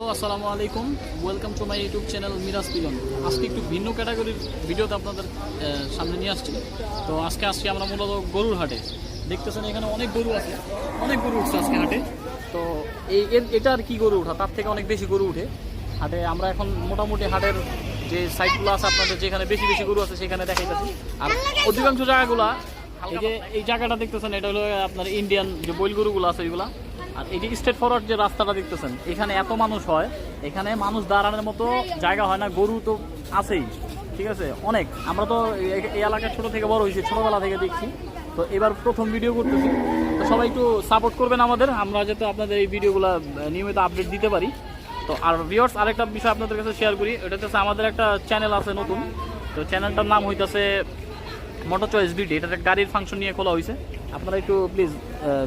আসসালামু আলাইকুম। Welcome to my YouTube channel Miraj Pilon আজকে একটু ভিন্ন ক্যাটাগরির ভিডিওতে আপনাদের সামনে নিয়ে আসছি। তো আজকে আসছি আমরা মূলত গরুর হাটে। দেখতেছেন এখানে অনেক গরু আছে, অনেক গরু উঠছে আজকে হাটে। তো এই এটা আর কি গরু ওঠা তার থেকে অনেক বেশি গরু উঠে। হাটে আমরা এখন মোটামুটি হাটের যে সাইটগুলো আছে, আপনাদের যেখানে বেশি বেশি গরু আছে, সেখানে দেখাইতেছি। আর অধিকাংশ জায়গাগুলা এই যে এই জায়গাটা দেখতেছেন, এটা হলো আপনার ইন্ডিয়ান যে বইল গরুগুলো আছে ওইগুলা আর এই যে স্ট্রেট ফরওয়ার্ড যে রাস্তাটা দেখতেছেন, এখানে এত মানুষ হয়, এখানে মানুষ দাঁড়ানোর মতো জায়গা হয় না, গরু তো আছেই, ঠিক আছে? অনেক। আমরা তো এই- এলাকায় ছোট থেকে বড় হয়েছি, ছোটবেলা থেকে দেখছি। তো এবার প্রথম ভিডিও করতেছি। তো সবাই একটু সাপোর্ট করবেন আমাদের, আমরা যাতে আপনাদের এই ভিডিওগুলো নিয়মিত আপডেট দিতে পারি। তো আর ভিউয়ার্স আরেকটা বিষয় আপনাদের কাছে শেয়ার করি এটা হচ্ছে আমাদের একটা চ্যানেল আছে নতুন। তো চ্যানেলটার নাম হইতাছে মোটর চয়েস বিডি এটা গাড়ির ফাংশন নিয়ে খোলা হয়েছে আপনারা একটু প্লিজ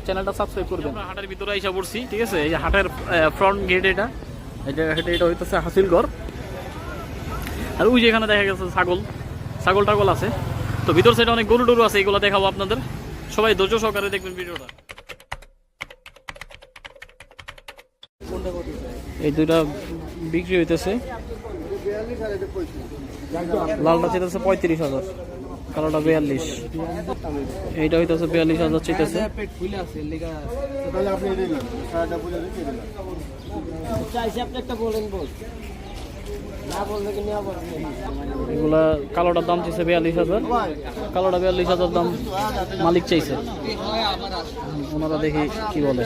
চ্যানেলটা সাবস্ক্রাইব করবেন হাটের ভিতরে এসে পড়ছি, ঠিক আছে? এই যে হাটের ফ্রন্ট গেট এটা। এটা এটা এটা হইতেছে হাসিলগড়। আর ওই যে এখানে দেখা গেছে ছাগল। ছাগল টাগল আছে। তো ভিতর সাইডে অনেক গরু টরু আছে, এগুলো দেখাবো আপনাদের। সবাই ধৈর্য সহকারে দেখবেন ভিডিওটা। এই দুইটা বিক্রি হইতেছে। লালটা চেতেছে পঁয়ত্রিশ হাজার। কালোটা বিয়াল্লিশ। এইটা হইতেছে বিয়াল্লিশ হাজার দিলাম পারবে এগুলা কালোটার দাম চাইছে বিয়াল্লিশ হাজার। কালোটা বিয়াল্লিশ হাজার দাম মালিক চাইছে। ওনারা দেখি কি বলে।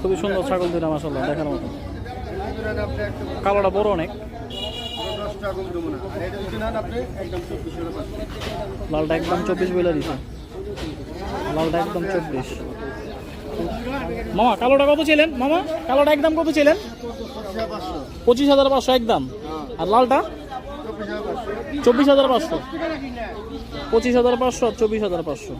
খুবই সুন্দর ছাগল দুইটা মাসাল্লাহ দেখার মতো। কালোটা বড় অনেক। লালটা একদম চব্বিশ বলে দিছে। লালটা একদম চব্বিশ। মামা, কালোটা কত ছিলেন মামা, কালোটা একদম কত ছিলেন পঁচিশ হাজার পাঁচশো একদম। আর লালটা? চব্বিশ হাজার পাঁচশো। পঁচিশ হাজার পাঁচশো আর চব্বিশ হাজার পাঁচশো।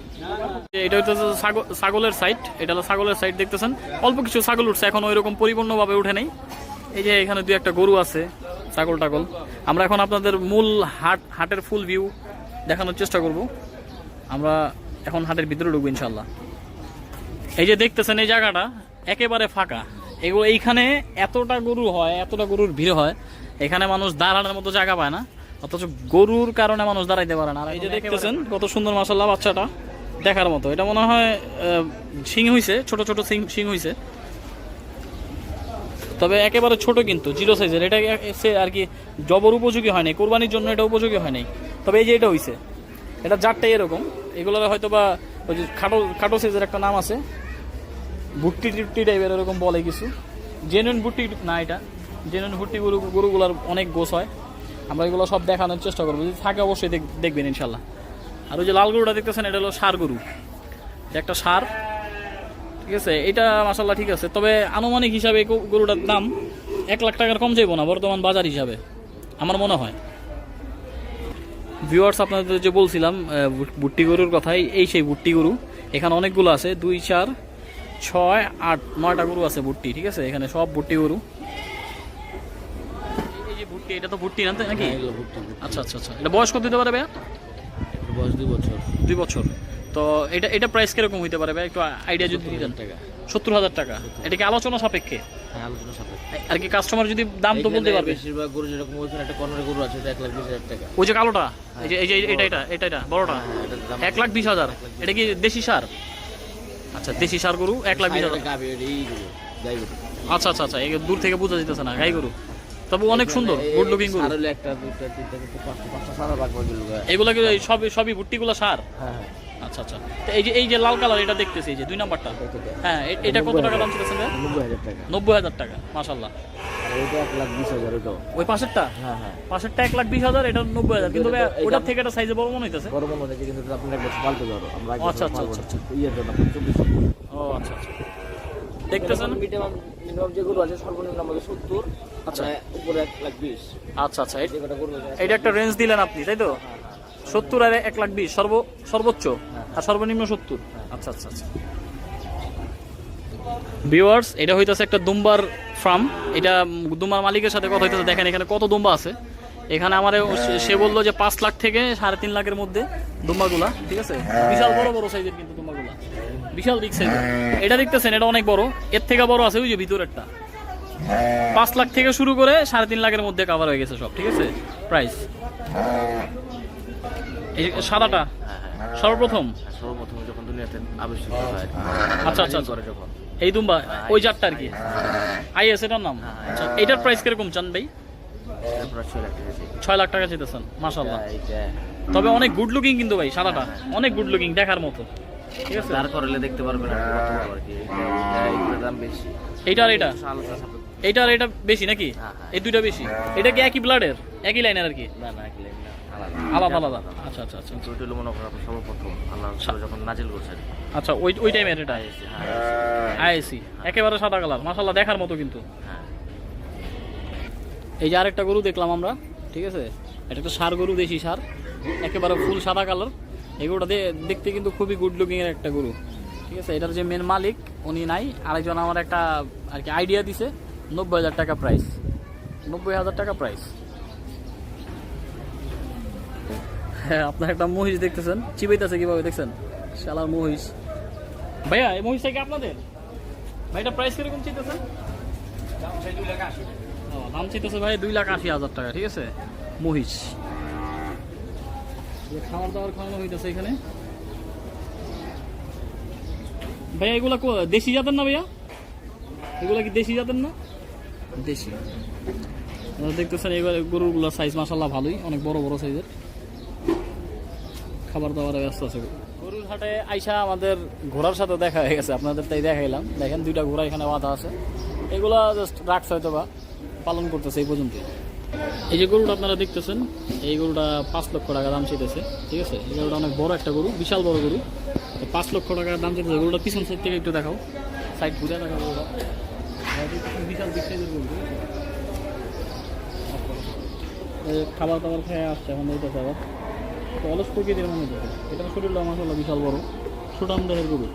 এটা হচ্ছে ছাগল- ছাগলের সাইট এটা হলো ছাগলের সাইট দেখতেছেন। অল্প কিছু ছাগল উঠছে, এখন ওই রকম পরিপূর্ণভাবে উঠে নেই। এই যে এখানে দুই একটা গরু আছে ছাগল টাগল। আমরা এখন আপনাদের মূল হাট হাটের ফুল ভিউ দেখানোর চেষ্টা করব। আমরা এখন হাটের ভিতরে ঢুকবো ইনশাল্লাহ এই যে দেখতেছেন এই জায়গাটা একেবারে ফাঁকা। এগুলো এইখানে এতটা গরু হয় এতটা গরুর ভিড় হয় এখানে মানুষ দাঁড়ানোর মতো জায়গা পায় না। অথচ গরুর কারণে মানুষ দাঁড়াইতে পারে না। আর এই যে দেখতেছেন কত সুন্দর মাসাল্লাহ বাচ্চাটা দেখার মতো। এটা মনে হয় শিং হইছে ছোট ছোট শিং শিং হইছে। তবে একেবারে ছোট কিন্তু, জিরো সাইজের এটা সে আর কি জবর উপযোগী হয়নি কোরবানির জন্য এটা উপযোগী হয়নি তবে এই যে এটা হইছে, এটা জাতটাই এরকম। এগুলোর হয়তো বা ওই যে খাটো খাটো সাইজের একটা নাম আছে। ভুট্টি টুট্টি টাইপের এরকম বলে কিছু। জেনুইন ভুট্টি না এটা। জেনুইন ভুট্টি গরু, গরুগুলোর অনেক গোস হয়। আমরা এগুলো সব দেখানোর চেষ্টা করব। যদি থাকে অবশ্যই দেখ- দেখবেন ইনশাল্লাহ। আর ওই যে লাল গরুটা দেখতেছেন, এটা হলো সার গরু। একটা সার ঠিক আছে এটা মাসাল্লাহ ঠিক আছে। তবে আনুমানিক হিসাবে গরুটার দাম এক লাখ টাকার কম যাইব না বর্তমান বাজার হিসাবে আমার মনে হয়। ভিউয়ার্স আপনাদের যে বলছিলাম বুট্টি গরুর কথাই এই সেই ভুট্টি গরু এখানে অনেকগুলো আছে দুই চার ছয় আট নয়টা গরু আছে ভুট্টি ঠিক আছে? এখানে সব ভুট্টি গরু। এই যে ভুট্টি এটা তো ভুট্টি নাকি? আচ্ছা আচ্ছা আচ্ছা। এটা বয়স কত দিতে পারে ভাইয়া? বয়স দুই বছর। দুই বছর। তো এটা এটা প্রাইস কীরকম হইতে পারে ভাই? একটু আইডিয়া যদি দিতেন। টাকা। সত্তর হাজার টাকা। এটা কি আলোচনা সাপেক্ষে? হ্যাঁ আর কি কাস্টমার যদি দাম তো বলতে পারবে? বেশিরভাগ গরু যেরকম ওইখানে একটা কর্নার গরু আছে এক লাখ বিশ হাজার টাকা। ওই যে কালোটা? এই যে এই যে এটা এটা এটা এটা বড়টা? হ্যাঁ, এক লাখ বিশ হাজার। এটা কি দেশি সার? আচ্ছা দেশি সার গরু এক লাখ বিশ হাজার। আচ্ছা আচ্ছা আচ্ছা দূর থেকে বোঝা যেতেছে না গাই গরু। তবে অনেক সুন্দর গুড লুকিং গরু। এগুলো কি ওই সবই ভুট্টিগুলো সার? হ্যাঁ হ্যাঁ। আচ্ছা আচ্ছা। তো এই যে এই যে লাল কালার এটা দেখতেছি এই যে দুই নাম্বারটা। হ্যাঁ এটা কত টাকা দাম ছিল নব্বই হাজার টাকা। নব্বই হাজার টাকা মাশাল্লাহ ওইটা এক লাখ বিশ হাজার ওইটাও ওই পাশেরটা? হ্যাঁ হ্যাঁ। পাশেরটা এক লাখ বিশ হাজার এটা নব্বই হাজার। কিন্তু ওটার থেকে একটা সাইজে বড় মনে হইতেছে? বড় মনে হচ্ছে কিন্তু আপনার এক পাল্টে যাব আমরা ও, আচ্ছা, আচ্ছা, আচ্ছা, ইয়ের জন্য চব্বিশ ও আচ্ছা আচ্ছা। দেখতেছেন? মিনিমাম মিনিমাম আছে সর্বনিম্ন আমাদের সত্তর আচ্ছা। আচ্ছা উপরে এক লাখ বিশ। আচ্ছা আচ্ছা। এটা একটা রেঞ্জ দিলেন আপনি তাই তো? সত্তর আর এক লাখ বিশ সর্ব সর্বোচ্চ আর সর্বনিম্ন সত্তর। আচ্ছা আচ্ছা আচ্ছা। ভিউয়ার্স এটা হইতাছে একটা দুম্বার ফার্ম এটা দুম্বার মালিকের সাথে কথা হইতেছে দেখেন এখানে কত দুম্বা আছে। এখানে আমার সে বলল যে পাঁচ লাখ থেকে সাড়ে তিন লাখের মধ্যে দুম্বাগুলা ঠিক আছে? বিশাল বড় বড় সাইজের কিন্তু দুম্বাগুলা। বিশাল বিগ সাইজ এটা দেখতেছেন এটা অনেক বড়। এর থেকে বড় আছে ওই যে ভিতরেরটা। পাঁচ লাখ থেকে শুরু করে সাড়ে তিন লাখের মধ্যে কাভার হয়ে গেছে সব ঠিক আছে? প্রাইস এই সাদাটা? সর্বপ্রথম? সর্বপ্রথম যখন দুনিয়াতে আবিষ্কৃত হয় আচ্ছা, আচ্ছা, আচ্ছা। করে যখন এই দুম্বা ওই জাতটা আর কি? আইএস এটার নাম? আচ্ছা এটার প্রাইস কীরকম চান ভাই? ছয় লাখ টাকা চেতেছেন মাসাল্লাহ তবে অনেক গুড লুকিং কিন্তু ভাই সাদাটা। অনেক গুড লুকিং দেখার মতো। ঠিক আছে? করালে দেখতে পারবেন আর আর দাম বেশি। আর এটা? আর এটা বেশি নাকি? হ্যাঁ, হ্যাঁ। এই দুইটা বেশি? এটা কি একই ব্লাডের একই লাইনের আর কি? না না এক লাইন না আলাদা। আলাদা আচ্ছা আচ্ছা আচ্ছা। ওইটা হলো মনে করেন আপনার সর্বপ্রথম। আল্লাহ রাসূল যখন নাজিল করছেন। আচ্ছা ওই ওই এটা? আইএসি হ্যাঁ। আইএসি একেবারে সাদা কালার। দেখার মতো কিন্তু। হ্যাঁ এই যে আরেকটা গরু দেখলাম আমরা ঠিক আছে? এটা একটা সার গরু দেশি সার। একেবারে ফুল সাদা কালার। এই গরুটা দেখতে কিন্তু খুবই গুড লুকিং এর একটা গরু। ঠিক আছে? এটার যে মেন মালিক উনি নাই। আরেকজন আমার একটা আর কি আইডিয়া দিছে নব্বই হাজার টাকা প্রাইস নব্বই হাজার টাকা প্রাইস হ্যাঁ আপনার একটা মহিষ দেখতেছেন চিবাইতেছে কীভাবে দেখছেন? শালার মহিষ। ভাইয়া এই মহিষটা কি আপনাদের? ভাইটা প্রাইস কীরকম চিনতেছেন ও, দাম চাইতেছে ভাই দুই লাখ আশি হাজার টাকা ঠিক আছে? মহিষ। খাবার দাবার খাওয়ানো হইতেছে এখানে। ভাইয়া এগুলা কো- দেশি জাতের না ভাইয়া? এগুলা কি দেশি জাতের না? দেশি। দেখতেছেন এবার গরুগুলো সাইজ মাসাল্লাহ ভালোই অনেক বড় বড় সাইজের খাবার দাবারে ব্যস্ত আছে। গরুর হাটে আইসা আমাদের ঘোড়ার সাথে দেখা হয়ে গেছে, আপনাদের তাই দেখাইলাম। দেখেন দুইটা ঘোড়া এখানে বাঁধা আছে। এগুলা জাস্ট রাখছে হয়তো বা পালন করতেছে এই পর্যন্ত এই যে গরুটা আপনারা দেখতেছেন, এই গরুটা পাঁচ লক্ষ টাকা দাম চাইতেছে, ঠিক আছে? এই গরুটা অনেক বড় একটা গরু, বিশাল বড় গরু। পাঁচ লক্ষ টাকার দাম চাইতেছে, গরুটা পিছন সাইড থেকে একটু দেখাও। সাইড ঘুরে দেখাও গরুটা। বিশাল বিগ গরু। খাবার দাবার খেয়ে আসছে, এখন আবার তো অলস প্রকৃতির মনে এটা শরীরটা মাসাল্লাহ বিশাল বড়। সুটাম দেহের গরু।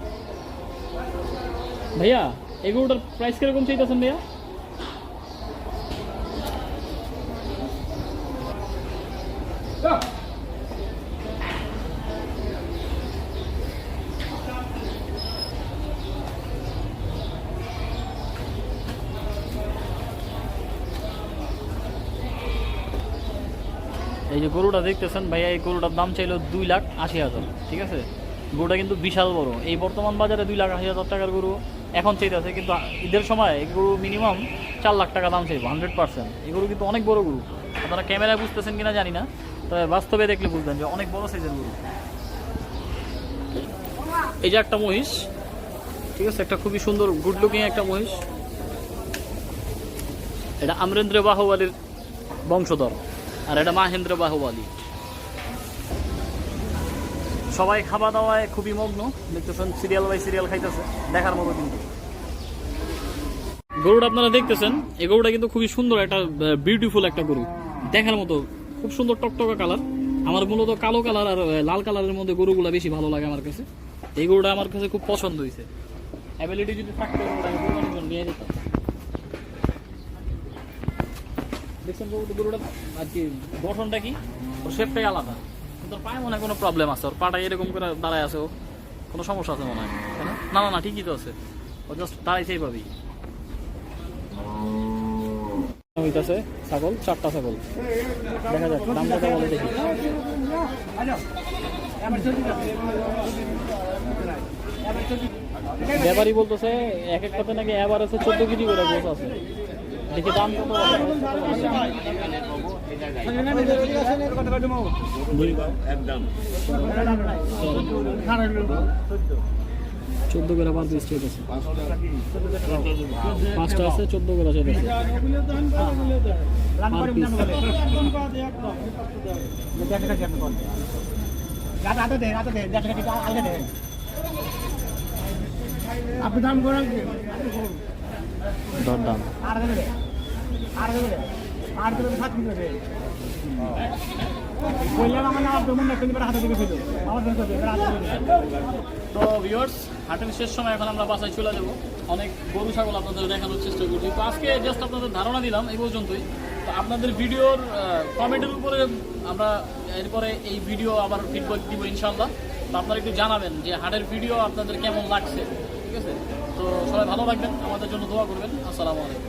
ভাইয়া, এই গরুটার প্রাইস কীরকম চাইতেছেন ভাইয়া? এই যে গরুটা দেখতেছেন, ভাইয়া, এই গরুটার দাম চাইলো দুই লাখ আশি হাজার, ঠিক আছে? গরুটা কিন্তু বিশাল বড়। এই বর্তমান বাজারে দুই লাখ আশি হাজার টাকার গরু এখন চাইতেছে, কিন্তু ঈদের সময় এই গরু মিনিমাম চার লাখ টাকা দাম চাইব হান্ড্রেড পার্সেন্ট এই গরু কিন্তু অনেক বড় গরু। আপনারা ক্যামেরায় বুঝতেছেন কিনা জানি না, তবে বাস্তবে দেখলে বুঝবেন যে অনেক বড় সাইজের গরু। এই যে একটা মহিষ, ঠিক আছে? একটা খুবই সুন্দর গুড লুকিং একটা মহিষ। এটা আমরেন্দ্র বাহুবালির বংশধর। আর এটা মাহেন্দ্র বাহুবালি। সবাই খাওয়া দাওয়ায় খুবই মগ্ন দেখতেছেন সিরিয়াল বাই সিরিয়াল খাইতেছে দেখার মতো কিন্তু। গরুটা আপনারা দেখতেছেন এই গরুটা কিন্তু খুবই সুন্দর একটা বিউটিফুল একটা গরু। দেখার মতো খুব সুন্দর টকটকা কালার। আমার মূলত কালো কালার আর লাল কালারের মধ্যে গরুগুলা বেশি ভালো লাগে আমার কাছে। এই গরুটা আমার কাছে খুব পছন্দ হয়েছে অ্যাবিলিটি যদি থাকতো নিয়ে যেতাম দেখছেন গরু গরুটা? আর কি, গঠনটা কি? ওর শেপটাই আলাদা। কিন্তু পায়ে মনে হয় কোনো প্রবলেম আছে। ওর পাটা এরকম করে দাঁড়ায় আছে, ও কোনো সমস্যা আছে মনে হয়। না? না না ঠিকই তো আছে। ও জাস্ট দাঁড়াইছে এইভাবেই। হইতাছে ছাগল, চারটা ছাগল। দেখা যাক, দাম কত বলে দেখি। ব্যাপারই বলতেছে এক এক কথা নাকি এবার আছে চোদ্দ কেজি করে গোছ আছে। দেখি দাম কত? চোদ্দ করে পার পিস চলতেছে পাঁচটা আছে চোদ্দ করে পার আপনি দাম করেন দর দাম আর তো ভিউয়ার্স হাটের শেষ সময় এখন আমরা বাসায় চলে যাব। অনেক গরু, ছাগল আপনাদের দেখানোর চেষ্টা করছি। তো আজকে জাস্ট আপনাদের ধারণা দিলাম এই পর্যন্তই। তো আপনাদের ভিডিওর কমেন্টের উপরে আমরা এরপরে এই ভিডিও আবার ফিডব্যাক দিব ইনশাল্লাহ তো আপনারা একটু জানাবেন যে হাটের ভিডিও আপনাদের কেমন লাগছে, ঠিক আছে? তো সবাই ভালো থাকবেন, আমাদের জন্য দোয়া করবেন। আসসালামু আলাইকুম।